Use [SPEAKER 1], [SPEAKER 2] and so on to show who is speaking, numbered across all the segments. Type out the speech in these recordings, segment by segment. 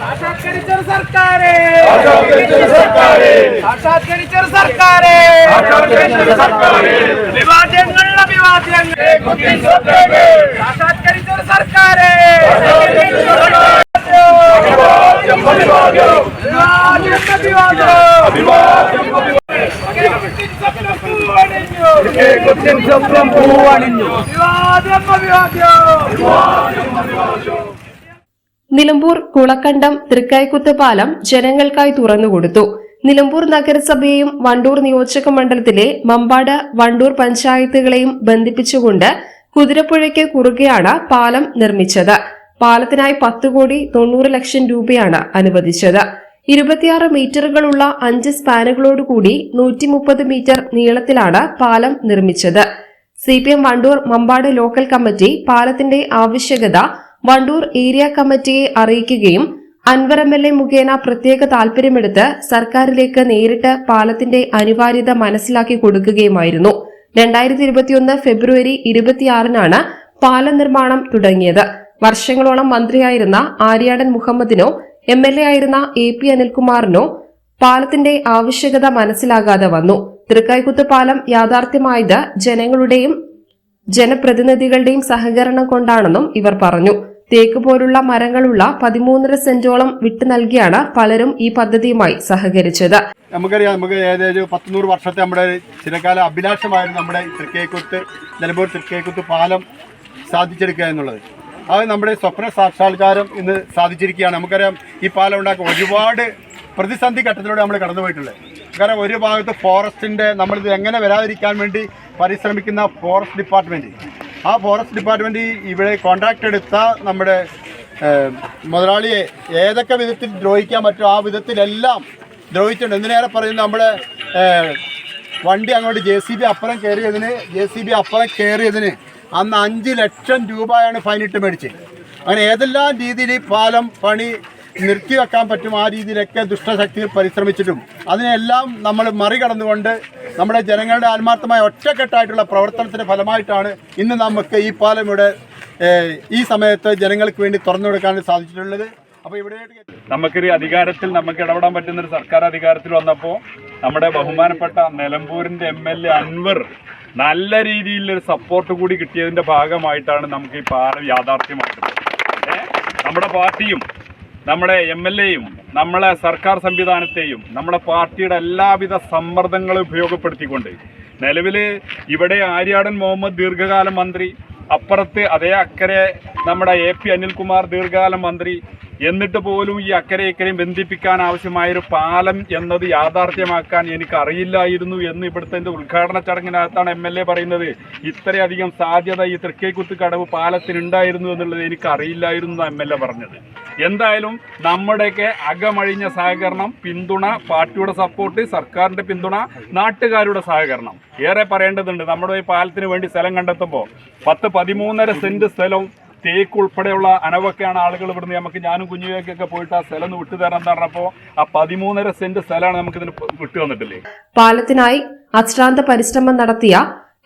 [SPEAKER 1] സാക്ഷാത്കരിച്ചൊരു സർക്കാരെ.
[SPEAKER 2] സാക്ഷാത്കരിച്ചൊരു സർക്കാരെ.
[SPEAKER 1] സർക്കാരെ. അഭിവാദ്യങ്ങൾ. സാക്ഷാത്കരിച്ചൊരു സർക്കാരെ.
[SPEAKER 2] ഏ സ്വപ്നം പൂവണിഞ്ഞു.
[SPEAKER 3] നിലമ്പൂർ കുളക്കണ്ടം തൃക്കായ്ക്കുത്ത് പാലം ജനങ്ങൾക്കായി തുറന്നുകൊടുത്തു നിലമ്പൂർ നഗരസഭയെയും വണ്ടൂർ നിയോജക മണ്ഡലത്തിലെ മമ്പാട് വണ്ടൂർ പഞ്ചായത്തുകളെയും ബന്ധിപ്പിച്ചുകൊണ്ട് കുതിരപ്പുഴയ്ക്ക് കുറുകെയാണ് പാലം നിർമ്മിച്ചത്. പാലത്തിനായി പത്ത് കോടി തൊണ്ണൂറ് ലക്ഷം രൂപയാണ് അനുവദിച്ചത്. ഇരുപത്തിയാറ് മീറ്ററുകളുള്ള അഞ്ച് സ്പാനുകളോടുകൂടി നൂറ്റി മുപ്പത് മീറ്റർ നീളത്തിലാണ് പാലം നിർമ്മിച്ചത്. C P M Wandoor Mampad local committee പാലത്തിന്റെ ആവശ്യകത വണ്ടൂർ ഏരിയ കമ്മിറ്റിയെ അറിയിക്കുകയും അൻവർ എം എൽ എ മുഖേന പ്രത്യേക താൽപര്യമെടുത്ത് സർക്കാരിലേക്ക് നേരിട്ട് പാലത്തിന്റെ അനിവാര്യത മനസ്സിലാക്കി കൊടുക്കുകയുമായിരുന്നു. രണ്ടായിരത്തി ഇരുപത്തിയൊന്ന് ഫെബ്രുവരി ഇരുപത്തിയാറിനാണ് പാലം നിർമ്മാണം തുടങ്ങിയത്. വർഷങ്ങളോളം മന്ത്രിയായിരുന്ന ആര്യാടൻ മുഹമ്മദിനോ എം എൽ എ ആയിരുന്ന എ പി അനിൽകുമാറിനോ പാലത്തിന്റെ ആവശ്യകത മനസ്സിലാകാതെ വന്നു. തൃക്കൈക്കുത്ത് പാലം യാഥാർത്ഥ്യമായത് ജനങ്ങളുടെയും ജനപ്രതിനിധികളുടെയും സഹകരണം കൊണ്ടാണെന്നും ഇവർ പറഞ്ഞു. തേക്ക് പോലുള്ള മരങ്ങളുള്ള പതിമൂന്നര സെന്റോളം വിട്ടു നൽകിയാണ് പലരും ഈ പദ്ധതിയുമായി സഹകരിച്ചത്.
[SPEAKER 4] നമുക്കറിയാം നമുക്ക് ഏകദേശം പത്തുനൂറ് വർഷത്തെ നമ്മുടെ ചിലകാല അഭിലാഷമായിരുന്നു നമ്മുടെ തൃക്കേക്കുത്ത് നിലമ്പൂർ തൃക്കേക്കുത്ത് പാലം സാധിച്ചെടുക്കുക എന്നുള്ളത്. അത് നമ്മുടെ സ്വപ്ന സാക്ഷാത്കാരം ഇന്ന് സാധിച്ചിരിക്കുകയാണ്. നമുക്കറിയാം ഈ പാലം ഉണ്ടാക്കുക ഒരുപാട് പ്രതിസന്ധി ഘട്ടത്തിലൂടെ നമ്മൾ കടന്നുപോയിട്ടുള്ളത് കാരണം ഒരു ഭാഗത്ത് ഫോറസ്റ്റിന്റെ നമ്മളിത് എങ്ങനെ വരാതിരിക്കാൻ വേണ്ടി പരിശ്രമിക്കുന്ന ഫോറസ്റ്റ് ഡിപ്പാർട്ട്മെന്റ് ആ ഫോറസ്റ്റ് ഡിപ്പാർട്ട്മെന്റ് ഇവിടെ കോൺട്രാക്ട് എടുത്ത നമ്മുടെ മുതലാളിയെ ഏതൊക്കെ വിധത്തിൽ ദ്രോഹിക്കാൻ പറ്റുമോ ആ വിധത്തിലെല്ലാം ദ്രോഹിച്ചിട്ടുണ്ട്. എന്തിനേറെ പറയുന്നത് നമ്മുടെ വണ്ടി അങ്ങോട്ട് ജെ സി ബി അപ്പുറം കയറിയതിന് ജെ സി ബി അപ്പുറം കയറിയതിന് അന്ന് അഞ്ച് ലക്ഷം രൂപയാണ് ഫൈനിട്ട് മേടിച്ചത് അങ്ങനെ ഏതെല്ലാം രീതിയിൽ ഈ പാലം പണി നിർത്തിവെക്കാൻ പറ്റും ആ രീതിയിലൊക്കെ ദുഷ്ടശക്തികൾ പരിശ്രമിച്ചിട്ടും അതിനെല്ലാം നമ്മൾ മറികടന്നുകൊണ്ട് നമ്മുടെ ജനങ്ങളുടെ ആത്മാർത്ഥമായ ഒറ്റക്കെട്ടായിട്ടുള്ള പ്രവർത്തനത്തിന്റെ ഫലമായിട്ടാണ് ഇന്ന് നമുക്ക് ഈ പാലം ഇവിടെ ഈ സമയത്ത് ജനങ്ങൾക്ക് വേണ്ടി തുറന്നു കൊടുക്കാൻ സാധിച്ചിട്ടുള്ളത്. അപ്പോൾ ഇവിടെ
[SPEAKER 5] നമുക്കൊരു അധികാരത്തിൽ നമുക്ക് ഇടപെടാൻ പറ്റുന്ന ഒരു സർക്കാർ അധികാരത്തിൽ വന്നപ്പോൾ നമ്മുടെ ബഹുമാനപ്പെട്ട നിലമ്പൂരിന്റെ എം എൽ എ അൻവർ നല്ല രീതിയിൽ ഒരു സപ്പോർട്ട് കൂടി കിട്ടിയതിന്റെ ഭാഗമായിട്ടാണ് നമുക്ക് ഈ പാലം യാഥാർത്ഥ്യമായിട്ടുള്ളത് നമ്മുടെ പാർട്ടിയും നമ്മുടെ എം എൽ എയും നമ്മളെ സർക്കാർ സംവിധാനത്തെയും നമ്മുടെ പാർട്ടിയുടെ എല്ലാവിധ സമ്മർദ്ദങ്ങളും ഉപയോഗപ്പെടുത്തിക്കൊണ്ട് നിലവിൽ ഇവിടെ ആര്യാടൻ മുഹമ്മദ് ദീർഘകാല മന്ത്രി അപ്പുറത്ത് അതേ അക്കരെ നമ്മുടെ എ പി അനിൽകുമാർ ദീർഘകാല മന്ത്രി എന്നിട്ട് പോലും ഈ അക്കരെ ഇക്കരെയും ബന്ധിപ്പിക്കാൻ ആവശ്യമായ ഒരു പാലം എന്നത് യാഥാർത്ഥ്യമാക്കാൻ എനിക്ക് അറിയില്ലായിരുന്നു എന്ന് ഇവിടുത്തെ ഉദ്ഘാടന ചടങ്ങിനകത്താണ് എം എൽ എ പറയുന്നത്. ഇത്രയധികം സാധ്യത ഈ തൃക്കേക്കുത്ത് കടവ് പാലത്തിനുണ്ടായിരുന്നു എന്നുള്ളത് എനിക്ക് അറിയില്ലായിരുന്നു എം എൽ എ പറഞ്ഞത്. എന്തായാലും നമ്മുടെയൊക്കെ അകമഴിഞ്ഞ സഹകരണം പിന്തുണ പാർട്ടിയുടെ സപ്പോർട്ട് സർക്കാരിന്റെ പിന്തുണ നാട്ടുകാരുടെ സഹകരണം. ഏറെ പറയേണ്ടതുണ്ട്. നമ്മുടെ ഈ പാലത്തിന് വേണ്ടി സ്ഥലം കണ്ടെത്തുമ്പോൾ പത്ത് പതിമൂന്നര സെന്റ് സ്ഥലവും തേക്ക് ഉൾപ്പെടെയുള്ള അനവൊക്കെയാണ് ആളുകൾ ഇവിടുന്ന് നമുക്ക് ഞാനും കുഞ്ഞുവേക്കൊക്കെ പോയിട്ട് ആ സ്ഥലം ഒന്ന് വിട്ടു തരാൻ പറഞ്ഞപ്പോൾ ആ പതിമൂന്നര സെന്റ് സ്ഥലമാണ് നമുക്ക് ഇതിന് വിട്ടു തന്നിട്ടില്ലേ?
[SPEAKER 3] പാലത്തിനായി അശ്രാന്ത പരിശ്രമം നടത്തിയ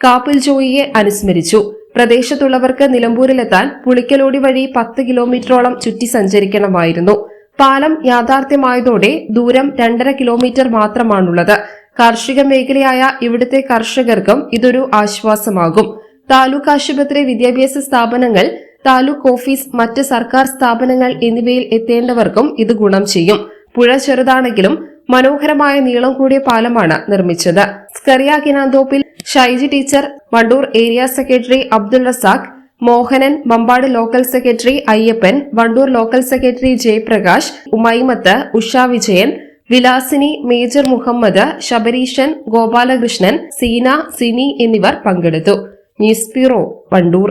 [SPEAKER 3] കാപ്പിൽ ജോയിയെ അനുസ്മരിച്ചു. പ്രദേശത്തുള്ളവർക്ക് നിലമ്പൂരിലെത്താൻ പുളിക്കലോടി വഴി പത്ത് കിലോമീറ്ററോളം ചുറ്റി സഞ്ചരിക്കണമായിരുന്നു. പാലം യാഥാർത്ഥ്യമായതോടെ ദൂരം രണ്ടര കിലോമീറ്റർ മാത്രമാണുള്ളത്. കാർഷിക മേഖലയായ ഇവിടുത്തെ കർഷകർക്കും ഇതൊരു ആശ്വാസമാകും. താലൂക്ക് ആശുപത്രി വിദ്യാഭ്യാസ സ്ഥാപനങ്ങൾ താലൂക്ക് ഓഫീസ് മറ്റ് സർക്കാർ സ്ഥാപനങ്ങൾ എന്നിവയിൽ എത്തേണ്ടവർക്കും ഇത് ഗുണം ചെയ്യും. പുഴ ചെറുതാണെങ്കിലും മനോഹരമായ നീളം കൂടിയ പാലമാണ് നിർമ്മിച്ചത്. Skaria Kinanthoppil Shaiji teacher Wandoor area secretary Abdul Razak Mohanan Mampad local secretary Ayyappan Wandoor local secretary Jayaprakash Umaimath Usha Vijayan Vilasini major Muhammad Sabareeshan Gopalakrishnan Seena Sini എന്നിവർ പങ്കെടുത്തു. News bureau Wandoor.